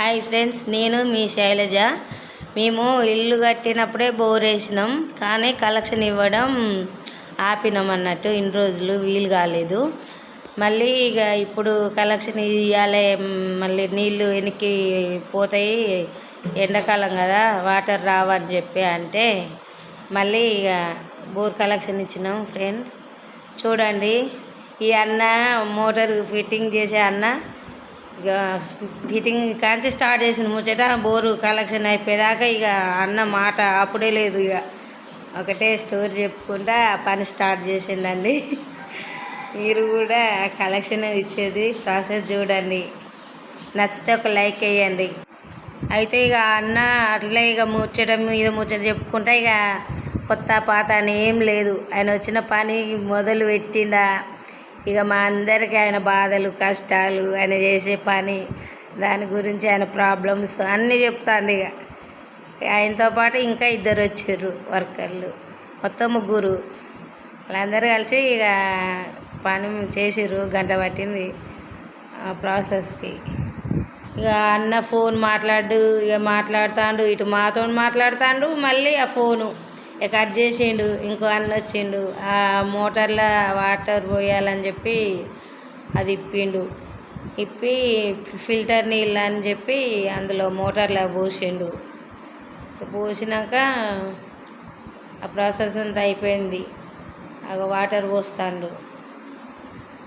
Hi friends నేను మీ శైలజ. మేము ఇల్లు కట్టినప్పుడే బోర్ వేసినాం కానీ కలెక్షన్ ఇవ్వడం ఆపినాం అన్నట్టు. ఇన్ని రోజులు వీలు కాలేదు. మళ్ళీ ఇక ఇప్పుడు కలెక్షన్ ఇవ్వాలి మళ్ళీ నీళ్ళు వెనక్కి పోతాయి. ఎండాకాలం కదా వాటర్ రావని చెప్పి అంటే మళ్ళీ ఇక బోర్ కలెక్షన్ ఇచ్చినాం ఫ్రెండ్స్. చూడండి ఈ అన్న మోటార్ ఫిట్టింగ్ చేసే అన్న ఇక ఫిట్టింగ్ కాంచి స్టార్ట్ చేసిన ముచ్చట బోరు కలెక్షన్ అయిపోయేదాకా ఇక అన్న మాట అప్పుడే లేదు ఇక. ఒకటే స్టోరీ చెప్పుకుంటా పని స్టార్ట్ చేసిండండి. మీరు కూడా కలెక్షన్ ఇచ్చేది ప్రాసెస్ చూడండి. నచ్చితే ఒక లైక్ వేయండి. అయితే ఇక అన్న అట్లే ఇక ముచ్చట మీద ముచ్చట చెప్పుకుంటా ఇక కొత్త పాత అని ఏం లేదు. ఆయన వచ్చిన పని మొదలు పెట్టిండా. ఇక మా అందరికీ ఆయన బాధలు కష్టాలు ఆయన చేసే పని దాని గురించి ఆయన ప్రాబ్లమ్స్ అన్నీ చెప్తాండు ఇక. ఆయనతో పాటు ఇంకా ఇద్దరు వచ్చారు వర్కర్లు. మొత్తం ముగ్గురు. వాళ్ళందరూ కలిసి ఇక పని చేసిర్రు గంట పట్టింది ఆ ప్రాసెస్కి ఇక అన్న ఫోన్ మాట్లాడు ఇక మాట్లాడుతాండు ఇటు మాతో మాట్లాడుతాండు మళ్ళీ ఆ ఫోను. ఇక కట్ చేసిండు ఇంకో అన్న వచ్చిండు ఆ మోటార్లో వాటర్ పోయాలని చెప్పి అది ఇప్పిండు. ఇప్పి ఫిల్టర్ నీళ్ళు అని చెప్పి అందులో మోటార్లో పోసిండు. పోసినాక ఆ ప్రాసెస్ అంతా అయిపోయింది. అగ వాటర్ పోస్తాండు.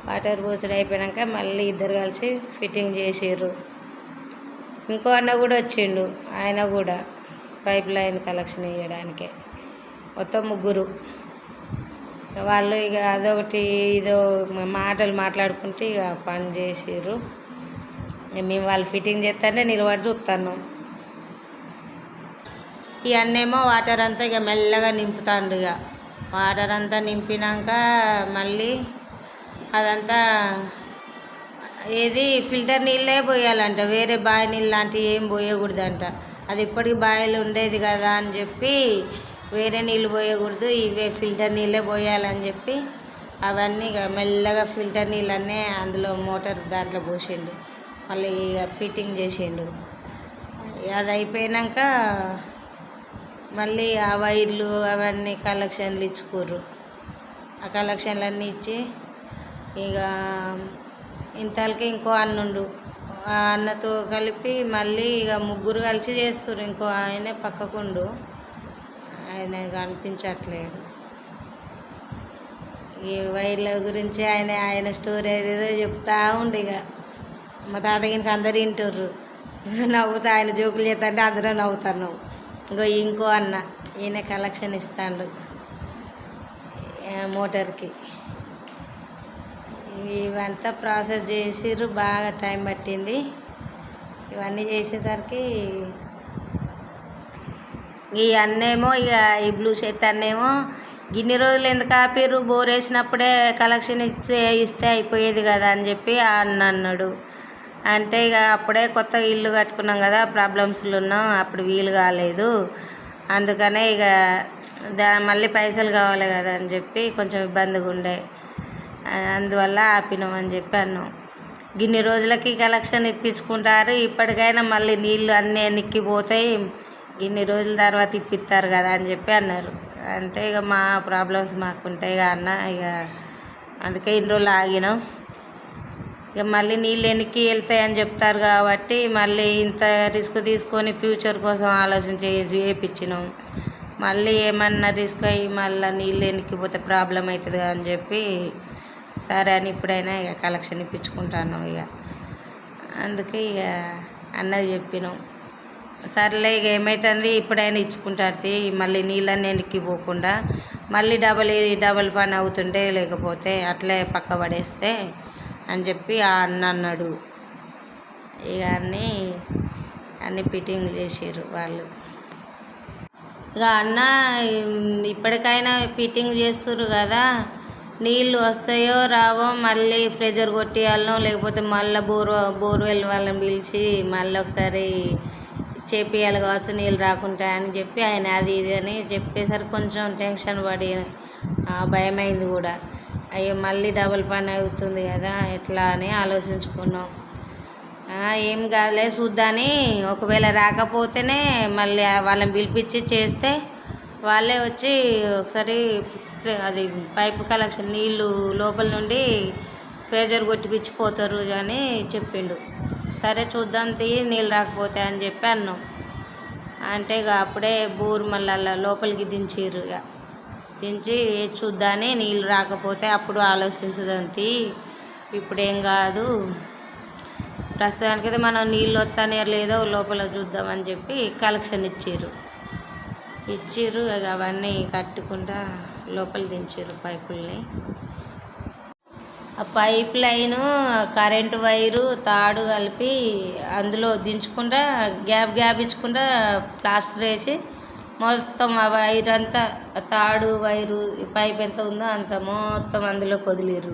వాటర్ పోసుడు అయిపోయాక మళ్ళీ ఇద్దరు కలిసి ఫిట్టింగ్ చేసిర్రు. ఇంకో అన్న కూడా వచ్చిండు ఆయన కూడా పైప్ లైన్ కలెక్షన్ ఇవ్వడానికే మొత్తం ముగ్గురు. వాళ్ళు ఇక అదొకటి ఇదో మాటలు మాట్లాడుకుంటే ఇక పని చేసారు మేము వాళ్ళు ఫిట్టింగ్ చేస్తానే నిలబడి చూస్తాను ఈ అన్నేమో వాటర్ అంతా ఇక మెల్లగా నింపుతాండు ఇక. వాటర్ అంతా నింపినాక మళ్ళీ అదంతా ఏది ఫిల్టర్ నీళ్ళే పోయాలంట. వేరే బావి నీళ్ళు లాంటివి ఏం పోయకూడదంట. అది ఇప్పటికి బావిలో ఉండేది కదా అని చెప్పి వేరే నీళ్ళు పోయకూడదు ఇవే ఫిల్టర్ నీళ్ళే పోయాలని చెప్పి అవన్నీ ఇక మెల్లగా ఫిల్టర్ నీళ్ళన్నీ అందులో మోటార్ దాంట్లో పోసిండు. మళ్ళీ ఇక ఫిట్టింగ్ చేసిండు. అది అయిపోయాక మళ్ళీ ఆ వైర్లు అవన్నీ కలెక్షన్లు ఇచ్చుకోర్రు. ఆ కలెక్షన్లన్నీ ఇచ్చి ఇక ఇంతలకి ఇంకో అన్నుండు ఆ అన్నతో కలిపి మళ్ళీ ఇక ముగ్గురు కలిసి చేస్తారు ఇంకో ఆయనే పక్కకుండు. ఆయన కనిపించట్లేడు ఈ వైర్ల గురించి ఆయన ఆయన స్టోరీ ఏదేదో చెప్తా ఉండు ఇక మా తాతగిరికి అందరు వింటుర్రు. నవ్వుతా ఆయన జోకులు చేస్తుంటే అందరూ నవ్వుతారు నువ్వు. ఇంకో ఇంకో అన్న ఈయన కలెక్షన్ ఇస్తాడు. మోటార్కి. ఇవంతా ప్రాసెస్ చేసిర్రు బాగా టైం పట్టింది. ఇవన్నీ చేసేసరికి ఈ అన్నేమో ఇక ఈ బ్లూ షర్ట్ అన్నేమో గిన్ని రోజులు ఎందుకు ఆపిర్రు? బోర్ వేసినప్పుడే కలెక్షన్ ఇచ్చే ఇస్తే అయిపోయేది కదా అని చెప్పి ఆ అన్న అన్నాడు. అంటే ఇక అప్పుడే కొత్త ఇల్లు కట్టుకున్నాం కదా ప్రాబ్లమ్స్లు ఉన్నాం అప్పుడు వీలు కాలేదు. అందుకనే ఇక దా మళ్ళీ పైసలు కావాలి కదా అని చెప్పి కొంచెం ఇబ్బందిగా ఉండే. అందువల్ల ఆపినాం అని చెప్పి అన్నాం. గిన్ని రోజులకి కలెక్షన్ ఇప్పించుకుంటారు. ఇప్పటికైనా మళ్ళీ నీళ్ళు అన్నీ నిక్కిపోతాయి ఇన్ని రోజుల తర్వాత ఇప్పిస్తారు కదా అని చెప్పి అన్నారు. అంటే ఇక మా ప్రాబ్లమ్స్ మాకు ఉంటాయి కదా అన్న ఇక అందుకే ఇన్ని రోజులు ఆగినాం. ఇక మళ్ళీ నీళ్ళు వెనక్కి వెళ్తాయని చెప్తారు కాబట్టి మళ్ళీ ఇంత రిస్క్ తీసుకొని ఫ్యూచర్ కోసం ఆలోచన చేసి వేపించినాం. మళ్ళీ ఏమన్నా రిస్క్ అయ్యి మళ్ళీ నీళ్ళు వెనక్కిపోతే ప్రాబ్లం అవుతుంది అని చెప్పి సరే అని ఇప్పుడైనా ఇక కలెక్షన్ ఇప్పించుకుంటాను ఇక. అందుకే ఇక అన్నది చెప్పినాం. సర్లే ఇక ఏమవుతుంది ఇప్పుడైనా ఇచ్చుకుంటారు మళ్ళీ నీళ్ళని వెనక్కి పోకుండా మళ్ళీ డబల్ డబల్ పని అవుతుంటే లేకపోతే అట్లే పక్క పడేస్తే అని చెప్పి ఆ అన్న అన్నాడు. ఇక అన్నీ అన్ని ఫిట్టింగ్ చేసారు వాళ్ళు. ఇక అన్న ఇప్పటికైనా ఫిట్టింగ్ చేస్తుర్రు కదా? నీళ్ళు వస్తాయో రావో మళ్ళీ ప్రెజర్ కొట్టియాలనో లేకపోతే మళ్ళీ బోర్ బోర్వెల్ వాళ్ళని పిలిచి మళ్ళీ ఒకసారి చేపియాలి కావచ్చు నీళ్ళు రాకుండా అని చెప్పి ఆయన అది ఇది అని చెప్పేసరికి కొంచెం టెన్షన్ పడి భయమైంది కూడా. అయ్యో మళ్ళీ డబుల్ పని అవుతుంది కదా ఎట్లా అని ఆలోచించుకున్నాం. ఏం కాదులే చూద్దాని ఒకవేళ రాకపోతేనే మళ్ళీ వాళ్ళని పిలిపించి చేస్తే వాళ్ళే వచ్చి ఒకసారి అది పైపు కలెక్షన్ నీళ్ళు లోపల నుండి ప్రెజర్ కొట్టిపిచ్చిపోతారు అని చెప్పిండు. సరే చూద్దాం తీయి నీళ్ళు రాకపోతే అని చెప్పి అన్నాం. అంటే ఇక అప్పుడే బూరు మళ్ళీ లోపలికి దించిర్రు ఇక. దించి చూద్దాని నీళ్ళు రాకపోతే అప్పుడు ఆలోచించదంతి ఇప్పుడేం కాదు. ప్రస్తుతానికైతే మనం నీళ్ళు వస్తానే లేదో లోపల చూద్దామని చెప్పి కలెక్షన్ ఇచ్చారు ఇచ్చారు ఇక అవన్నీ కట్టుకుంటా లోపల దించారు పైపుల్ని. పైప్ లైను కరెంటు వైరు తాడు కలిపి అందులో దించకుండా గ్యాప్ గ్యాప్ ఇచ్చకుండా ప్లాస్టర్ వేసి మొత్తం ఆ వైర్ అంతా తాడు వైరు పైప్ ఎంత ఉందో అంత మొత్తం అందులో వదిలేరు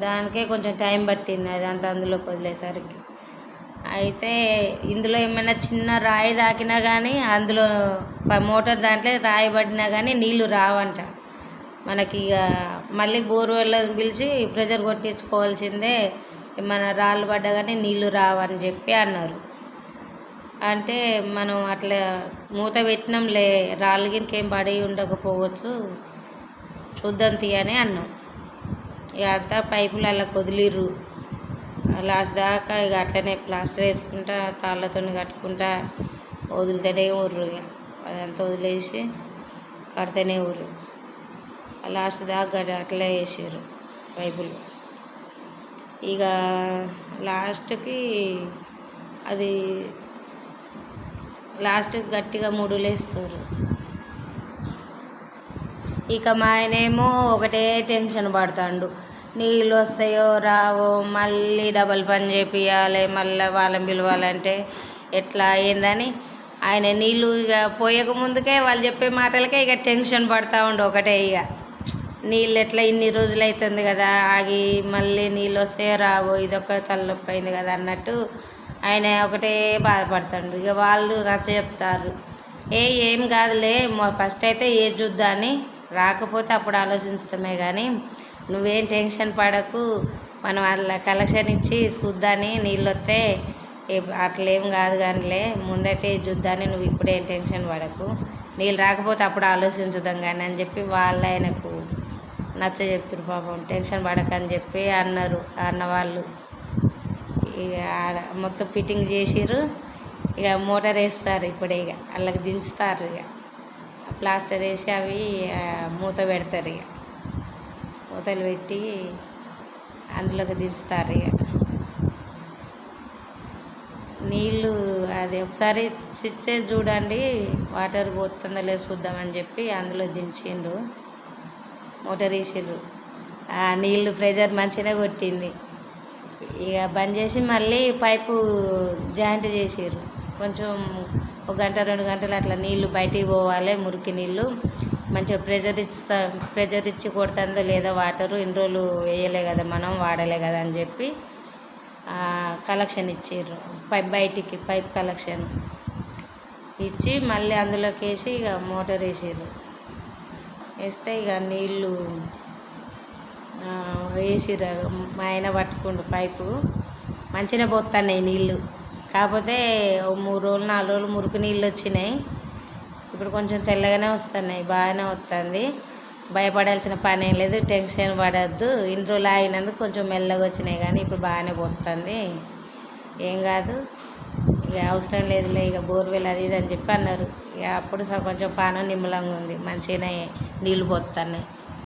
దానికే కొంచెం టైం పట్టింది అది అంత అందులో వదిలేసరికి అయితే ఇందులో ఏమైనా చిన్న రాయి తాకినా కానీ అందులో మోటార్ దాంట్లో రాయి పడినా కానీ నీళ్ళు రావంట. మనకి ఇక మళ్ళీ బోర్వెల్ పిలిచి ప్రెజర్ కొట్టించుకోవాల్సిందే. మన రాళ్ళు పడ్డా కానీ నీళ్ళు రావని చెప్పి అన్నారు. అంటే మనం అట్లా మూత పెట్టినాంలే రాళ్ళు గినక పడి ఉండకపోవచ్చు. చూద్దాం తీయని అన్నాం. ఇక అంతా పైపులు అలా వదిలిర్రు లాస్ట్ దాకా ఇక అట్లనే ప్లాస్టర్ వేసుకుంటా తాళ్ళతో కట్టుకుంటా వదులుతూనే ఊర్రు ఇక. అదంతా వదిలేసి కడితేనే ఊర్రు. లాస్ట్ దాకా అట్లా వేసారు బైబుల్. ఇక లాస్ట్కి అది లాస్ట్కి గట్టిగా ముడులేస్తారు. ఇక మా ఆయనేమో ఒకటే టెన్షన్ పడతాడు. నీళ్ళు వస్తాయో రావో మళ్ళీ డబల్ పని చేపియాలి మళ్ళీ వాళ్ళని పిలవాలంటే ఎట్లా అయిందని ఆయన నీళ్ళు ఇక పోయక ముందుకే వాళ్ళు చెప్పే మాటలకే ఇక టెన్షన్ పడతా ఉండు ఒకటే ఇక నీళ్ళు ఎట్లా ఇన్ని రోజులు అవుతుంది కదా ఆగి మళ్ళీ నీళ్ళు వస్తే రావో ఇదొక తలనొప్పి అయింది కదా అన్నట్టు ఆయన ఒకటే బాధపడతాడు. ఇక వాళ్ళు నచ్చ చెప్తారు. ఏ ఏం కాదులే ఫస్ట్ అయితే ఏ చూద్దాని రాకపోతే అప్పుడు ఆలోచిస్తామే కానీ నువ్వేం టెన్షన్ పడకు మనం అలా కలెక్షన్ ఇచ్చి చూద్దాని నీళ్ళు వస్తే అట్లేం కాదు కానీలే ముందైతే చూద్దాని నువ్వు ఇప్పుడేం టెన్షన్ పడకు నీళ్ళు రాకపోతే అప్పుడు ఆలోచించుదాం కానీ అని చెప్పి వాళ్ళ ఆయనకు నచ్చ చెప్పారు పాపం టెన్షన్ పడకని చెప్పి అన్నారు అన్న వాళ్ళు. ఇక మొత్తం ఫిట్టింగ్ చేసిర్రు. ఇక మోటార్ వేస్తారు ఇప్పుడే ఇక వాళ్ళకి దించుతారు ఇక. ప్లాస్టర్ వేసి అవి మూత పెడతారు ఇక. మూతలు పెట్టి అందులోకి దించుతారు ఇక. నీళ్ళు అది ఒకసారి స్విచ్ చూడండి వాటర్ పోతుందో లేదో చూద్దామని చెప్పి అందులో దించిండ్రు మోటార్ వేసిండ్రు ఆ నీళ్ళు ప్రెజర్ మంచిగా కొట్టింది. ఇక బంద్ చేసి మళ్ళీ పైపు జాయింట్ చేసారు కొంచెం ఒక గంట రెండు గంటలు అట్లా నీళ్ళు బయటికి పోవాలి మురికి నీళ్ళు మంచిగా ప్రెజర్ ఇస్తా ప్రెజర్ ఇచ్చి కొడుతుందో లేదో వాటరు ఇన్ని రోజులు వేయలే కదా మనం వాడలే కదా అని చెప్పి కలెక్షన్ ఇచ్చారు పైప్ బయటికి పైప్ కలెక్షన్. ఇచ్చి మళ్ళీ అందులోకి వేసి ఇక మోటార్ వేసారు వేస్తే ఇక నీళ్ళు వేసిర మా ఆయన పట్టుకుండు పైపు. మంచిగా పోతున్నాయి నీళ్ళు. కాకపోతే మూడు రోజులు నాలుగు రోజులు మురికి నీళ్ళు వచ్చినాయి. ఇప్పుడు కొంచెం తెల్లగానే వస్తున్నాయి బాగానే వస్తుంది. భయపడాల్సిన పని ఏం లేదు టెన్షన్ పడద్దు. ఇన్ని రోజులు ఆగినందుకు కొంచెం మెల్లగా వచ్చినాయి కానీ ఇప్పుడు బాగానే పోతుంది. ఏం కాదు ఇక అవసరం లేదులే ఇక బోర్వెల్ అది ఇది అని చెప్పి అన్నారు. అప్పుడు కొంచెం పానం నిమ్మలంగా ఉంది. మంచిగానే నీళ్ళు పోతున్నాయి.